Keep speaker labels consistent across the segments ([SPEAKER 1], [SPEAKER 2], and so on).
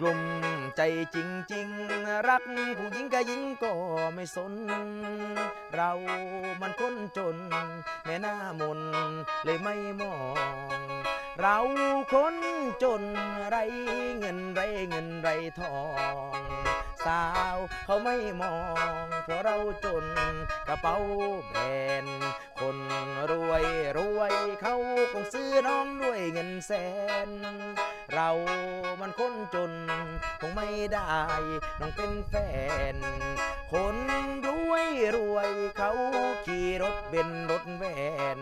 [SPEAKER 1] กลุ่มใจจริง ๆ รักผู้หญิงกับหญิงก็ไม่สน เรามันคนจน แม่หน้ามนเลยไม่มอง เราคนจนไรเงินไรเงินไรทอง สาวเขาไม่มองเพราะเราจนกระเป๋าแบน คนรวยรวยเขาคงซื้อน้องด้วยเงินแสน เรามันคนจนคงไม่ได้น้องเป็นแฟน คนรวยรวยเขาขี่รถเบนรถแวน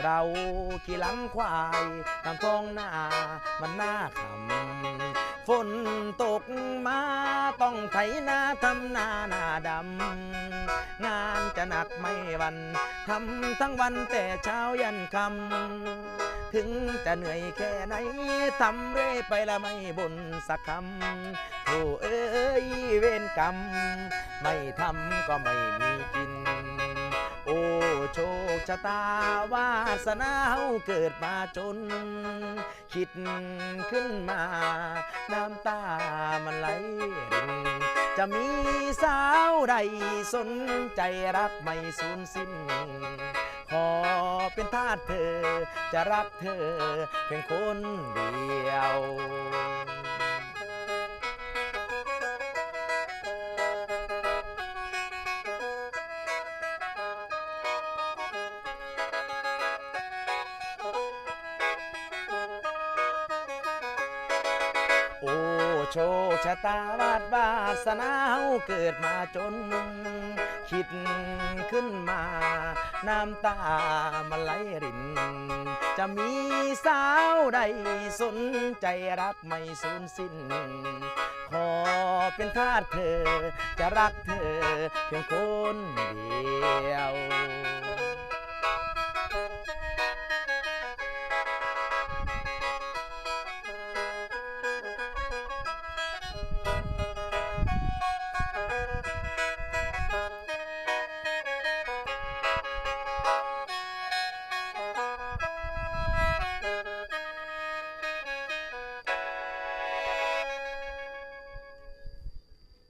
[SPEAKER 1] เราขี่หลังควายตามท้องนามันหน่าขำฝนตกมาต้องไถนาทำนาหนาดำงานจะหนักไม่วันทำทั้งวันแต่เช้ายันคำ ถึงจะเหนื่อยแค่ไหนทำเรื่อยไปละไม่บนสักคำโอ้เอ้ยเวรกรรม ไม่ทำก็ไม่มีกิน โอ้โชคชะตาวาสนาเฮาเกิดมาจน คิดขึ้นมา น้ำตามันไหลจะมีสาวใดสนใจรักไม่สูญสิ้น ขอเป็นทาสเธอ จะรักเธอเพียงคนเดียว โอ้ โชคชะตาวาดวาสนาเฮาเกิดมาจน คิดขึ้นมา น้ำตามันไหลริน จะมีสาวใดสนใจรักไม่สูญสิ้น ขอเป็นทาสเธอจะรักเธอเพียงคนเดียว